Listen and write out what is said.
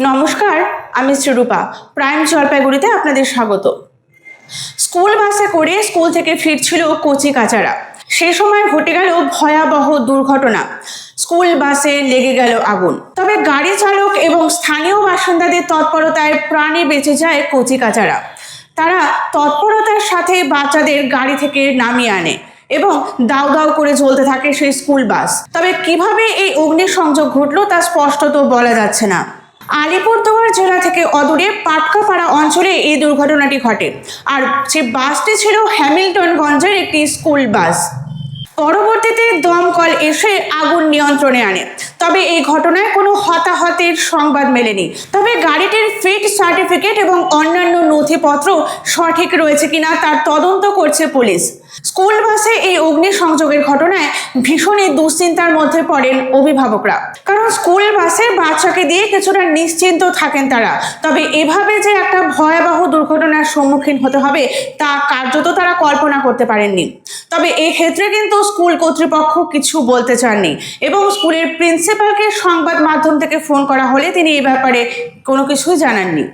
নমস্কার, আমি শ্রীরূপা। প্রাইম জলপাইগুড়িতে আপনাদের স্বাগত। স্কুল বাসে করে স্কুল থেকে ফিরছিল কচি কাচারা। সে সময় ঘটে গেল ভয়াবহ দুর্ঘটনা। স্কুল বাসে লেগে গেল আগুন। তবে গাড়ি চালক এবং স্থানীয় বাসিন্দাদের তৎপরতায় প্রাণে বেঁচে যায় কচি কাচারা। তারা তৎপরতার সাথে বাচ্চাদের গাড়ি থেকে নামিয়ে আনে এবং দাউ দাউ করে চলতে থাকে সেই স্কুল বাস। তবে কীভাবে এই অগ্নিসংযোগ ঘটলো তা স্পষ্টত বলা যাচ্ছে না। আলিপুরদুয়ার জেলা থেকে অদূরে পাটকাপাড়া অঞ্চলে এই দুর্ঘটনাটি ঘটে। আর সে বাসটি ছিল হ্যামিল্টনগঞ্জের একটি স্কুল বাস। পরবর্তীতে দমকল এসে আগুন নিয়ন্ত্রণে আনে। তবে এই ঘটনায় কোনো হতাহতের সংবাদ মেলেনি। তবে গাড়িটির ফিট সার্টিফিকেট এবং অন্যান্য নথিপত্র সঠিক রয়েছে কিনা তার তদন্ত করছে পুলিশ। স্কুল বাসে এই অগ্নিসংযোগের ঘটনায় ভীষণই দুশ্চিন্তার মধ্যে পড়েন অভিভাবকরা। কারণ স্কুল বাসে বাচ্চাকে দিয়ে কিছুটা নিশ্চিন্ত থাকেন তারা। তবে এভাবে যে একটা ভয়াবহ দুর্ঘটনার সম্মুখীন হতে হবে, তা কার্যত তারা কল্পনা করতে পারেননি। তবে এই ক্ষেত্রে কিন্তু স্কুল কর্তৃপক্ষ কিছু বলতে চাননি এবং স্কুলের প্রিন্সিপালকে সংবাদ মাধ্যম থেকে ফোন করা হলে তিনি এ ব্যাপারে কোনো কিছুই জানাননি।